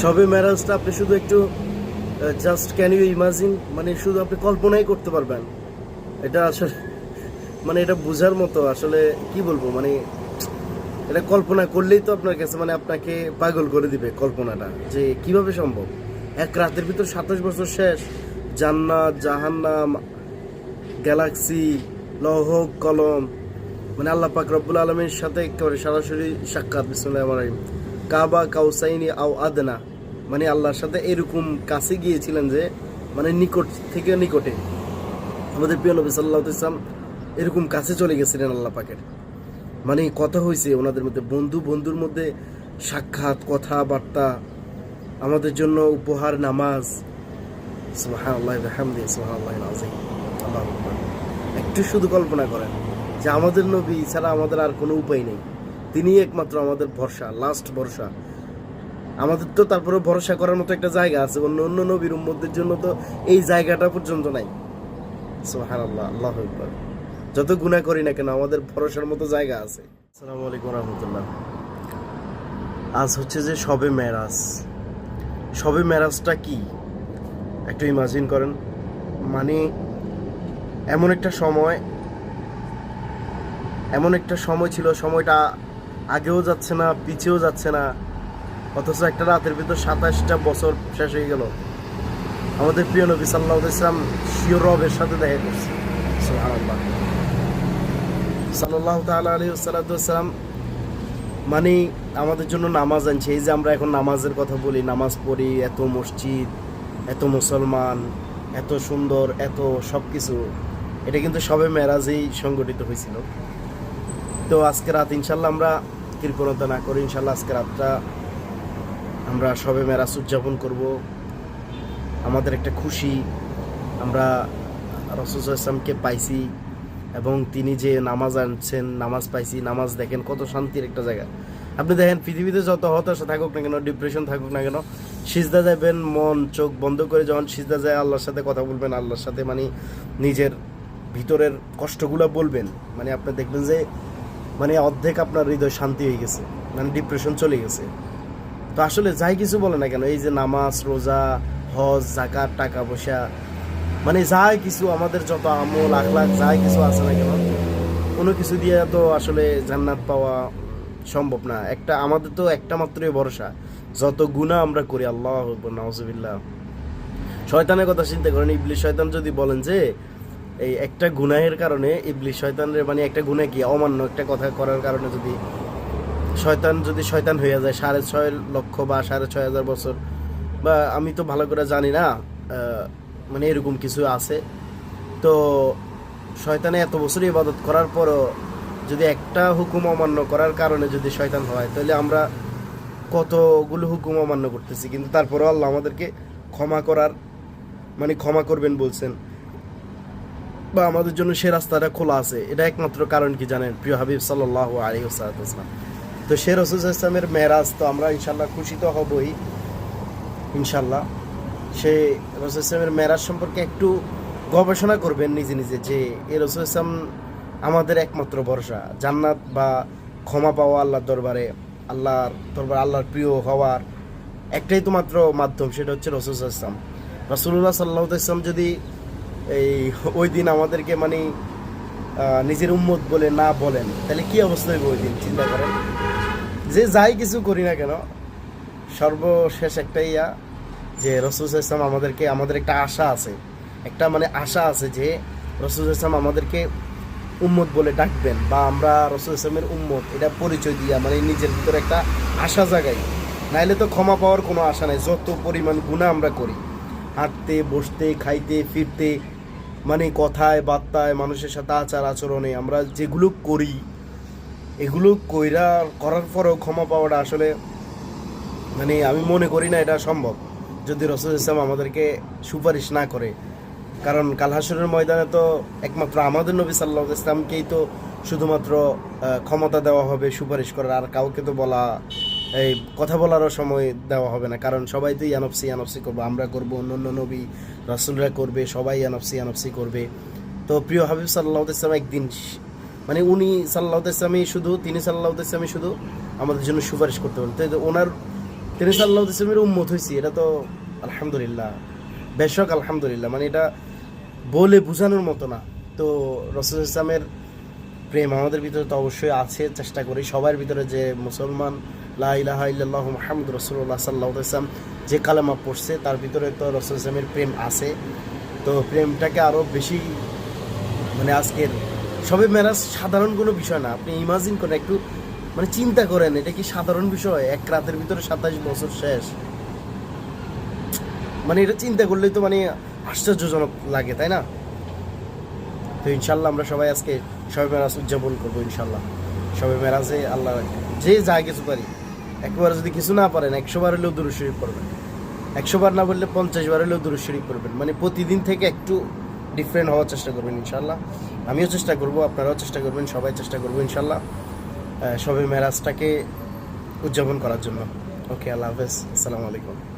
সবে ম্যারেজটা আপনি শুধু একটু জাস্ট ক্যান ইউ ইমাজিন মানে শুধু আপনি কল্পনাই করতে পারবেন। এটা আসলে মানে এটা বোঝার মতো, আসলে কি বলব? মানে এটা কল্পনা করলেই তো আপনার কাছে মানে আপনাকে পাগল করে দিবে কল্পনাটা, যে কীভাবে সম্ভব? এক রাতের ভিতর সাতাশ বছর শেষ, জান্নাত, জাহান্নাম, গ্যালাক্সি, লৌহ, কলম মানে আল্লাহ পাক রব্বুল আলমের সাথে একেবারে সরাসরি সাক্ষাৎ। বিসমুল্লাহ কাবা, কাউসাইনি আও আদনা। মানে আল্লাহর সাথে এরকম কাছে গিয়েছিলেন যে মানে নিকট থেকে নিকটে। আমাদের প্রিয় নবী সাল্লাহ ইসলাম এরকম কাছে চলে গেছিলেন আল্লাহ পাকের। মানে কথা হয়েছে ওনাদের মধ্যে, বন্ধু বন্ধুর মধ্যে সাক্ষাৎ, কথাবার্তা, আমাদের জন্য উপহার, নামাজ। বিহামদিহি, সুবহানাল্লাহিল আযীম। আল্লাহু আকবার। একটু শুধু কল্পনা করেন যে আমাদের নবী ছাড়া আমাদের আর কোনো উপায় নেই। তিনি একমাত্র আমাদের ভরসা লাস্ট ভরসা। আমাদের তো তারপরে ভরসা করার মতো একটা জায়গা আছে, অন্য অন্য নবীর উম্মদের জন্য তো এই জায়গাটা পর্যন্ত নাই। সুবহানাল্লাহ, আল্লাহু আকবার। যত গুণা করি না কেন, আমাদের ভরসার মতো জায়গা আছে। আসসালামু আলাইকুম রহমতুল্লাহ। আজ হচ্ছে যে সবে মেরাজ। সবে মেরাজটা কি? একটু ইমাজিন করেন। মানে এমন একটা সময়, এমন একটা সময় ছিল, সময়টা আগেও যাচ্ছে না, পিছেও যাচ্ছে না। অথচ একটা রাতের ভিতর সাতাশটা বছর শেষ হয়ে গেল। আমাদের প্রিয় নবী সাল্লাহ ইসলাম শিও রবের সাথে দেখা করছে। সাল্লাহ তাআলা আলী সাল্লাম মানে আমাদের জন্য নামাজ আনছে। এই যে আমরা এখন নামাজের কথা বলি, নামাজ পড়ি, এত মসজিদ, এত মুসলমান, এত সুন্দর, এত সব কিছু এটা কিন্তু সবে মেরাজেই সংগঠিত হয়েছিল। তো আজকে রাত ইনশাল্লাহ আমরা কৃপণতা না করি ইনশাল্লাহ আজকে রাতটা আমরা সবে মেরাজ উদযাপন করব। আমাদের একটা খুশি, আমরা রসুল ইসলামকে পাইছি এবং তিনি যে নামাজ আনছেন, নামাজ পাইছি, নামাজ দেখেন কত শান্তির একটা জায়গা। আপনি দেখেন পৃথিবীতে যত হতাশা থাকুক না কেন ডিপ্রেশন থাকুক না কেন, সিজদা যাবেন মন, চোখ বন্ধ করে যখন সিজদা যায়, আল্লাহর সাথে কথা বলবেন, আল্লাহর সাথে মানে নিজের ভিতরের কষ্টগুলো বলবেন। মানে আপনি দেখবেন যে মানে অর্ধেক আপনার হৃদয় শান্তি হয়ে গেছে মানে ডিপ্রেশন চলে গেছে। তো আসলে যাই কিছু বলে না কেন, এই যে নামাজ, রোজা, হজ জাকাত টাকা পয়সা মানে যাই কিছু আমাদের যত আমল, আখলাখ, যাই কিছু আছে না কেন, কোনো কিছু দিয়ে তো আসলে জান্নাত পাওয়া সম্ভব না। একটা, আমাদের তো একটা মাত্রই ভরসা, যত গুণা আমরা করি, আল্লাহ নওয়াজবিল্লাহ শয়তানের কথা চিন্তা করেন, ইবলিশ, শয়তান যদি বলেন যে এই একটা গুনাহের কারণে ইবলিশ শয়তানের মানে একটা গুণা কি? অমান্য একটা কথা করার কারণে যদি শয়তান যদি শয়তান হয়ে যায়, সাড়ে ছয় লক্ষ বা সাড়ে ছয় হাজার বছর, বা আমি তো ভালো করে জানি না মানে এরকম কিছু আছে। তো শয়তানে এত বছর ইবাদত করার পরও যদি একটা হুকুম অমান্য করার কারণে যদি শয়তান হয়, তাহলে আমরা কতগুলো হুকুম অমান্য করতেছি? কিন্তু তারপরেও আল্লাহ আমাদেরকে ক্ষমা করার মানে ক্ষমা করবেন বলছেন। বা আমাদের জন্য সে রাস্তাটা খোলা আছে। এটা একমাত্র কারণ কি জানেন? প্রিয় হাবিব সাল্লাহ আলী ওসালাম তো সে রসুল ইসলামের মেরাজ তো আমরা ইনশাল্লাহ খুশি তো হবই। ইনশাল্লাহ সে রসুল ইসলামের মেরাজ সম্পর্কে একটু গবেষণা করবেন নিজে নিজে যে এ রসুল ইসলাম আমাদের একমাত্র ভরসা। জান্নাত বা ক্ষমা পাওয়া আল্লাহর দরবারে, আল্লাহর দরবার আল্লাহর প্রিয় হওয়ার একটাই তো মাত্র মাধ্যম, সেটা হচ্ছে রসুল ইসলাম রসুল্লাহ সাল্লাহ ইসলাম যদি এই ওই দিন আমাদেরকে মানে নিজের উম্মত বলে না বলেন। তাহলে কি অবস্থা হইব ওই দিন, চিন্তা করেন? যে যাই কিছু করি না কেন, সর্বশেষ একটা ইয়া যে রসুল ইসলাম আমাদেরকে, আমাদের একটা আশা আছে। একটা মানে আশা আছে যে রসুল ইসলাম আমাদেরকে উম্মত বলে ডাকবেন বা আমরা রসুল ইসলামের উম্মত, এটা পরিচয় দিয়া মানে নিজের ভিতরে একটা আশা জাগাই। নাইলে তো ক্ষমা পাওয়ার কোনো আশা নাই, যত পরিমাণ গুণা আমরা করি। হাঁটতে, বসতে, খাইতে, ফিরতে মানে কথায়, বার্তায়, মানুষের সাথে আচার আচরণে আমরা যেগুলো করি, এগুলো কইরা, করার পরেও ক্ষমা পাওয়াটা আসলে মানে আমি মনে করি না এটা সম্ভব। যদি রসুল ইসলাম আমাদেরকে সুপারিশ না করে, কারণ কালহাসুরের ময়দানে তো একমাত্র আমাদের নবী সাল্লাহ ইসলামকেই তো শুধুমাত্র ক্ষমতা দেওয়া হবে, সুপারিশ করার, আর কাউকে তো বলা এই কথা বলারও সময় দেওয়া হবে না। কারণ সবাই তো ইয়ানফসি ইয়ানফসি করব, আমরা করব, অন্য অন্য নবী, রাসুলরা করবে, সবাই ইয়ানফসি ইয়ানফসি করবে। তো প্রিয় হাবিব সাল্লাহ ইসলাম একদিন মানে উনি সাল্লাহ ইসলামই শুধু, তিনি সাল্লাহ ইসলামই শুধু আমাদের জন্য সুপারিশ করতে পারেন। তো ওনার, তিনি সাল্লাহ ইসলামের উম্মত হয়েছি এটা তো আলহামদুলিল্লাহ, বেশক আলহামদুলিল্লাহ মানে এটা বলে বোঝানোর মতো না। তো রসুল ইসলামের প্রেম আমাদের ভিতরে তো অবশ্যই আছে, চেষ্টা করি সবার ভিতরে যে মুসলমান লা ইলাহা ইল্লাল্লাহু রসুল্লাহ সাল্লাহ যে কালেমা পড়ছে, তার ভিতরে তো রসুল ইসলামের প্রেম আছে। তো প্রেমটাকে আরও বেশি মানে আজকের, সবে মেরাজ সাধারণ কোনো বিষয় না। আপনি ইমাজিন করেন, একটু মানে চিন্তা করেন, এটা কি সাধারণ বিষয়? এক রাতের ভিতরে সাতাশ বছর শেষ। মানে এটা চিন্তা করলেই তো মানে আশ্চর্যজনক লাগে, তাই না? তো ইনশাল্লাহ আমরা সবাই আজকে সবে মেরাজ উদযাপন করব ইনশাল্লাহ সবে মেরাজে আল্লাহ যে যা কিছু পারি। একবার যদি কিছু না পারেন, একশো বার হলেও দূর শরীফ পড়বেন। একশো বার না বললে পঞ্চাশ বার হলেও দূর শরীফ পড়বেন। মানে প্রতিদিন থেকে একটু ডিফারেন্ট হওয়ার চেষ্টা করবেন ইনশাল্লাহ আমিও চেষ্টা করব, আপনারাও চেষ্টা করবেন, সবাই চেষ্টা করব ইনশাল্লাহ সবে মেরাজটাকে উদযাপন করার জন্য। ওকে, আল্লাহ হাফেজ। আসসালামু আলাইকুম।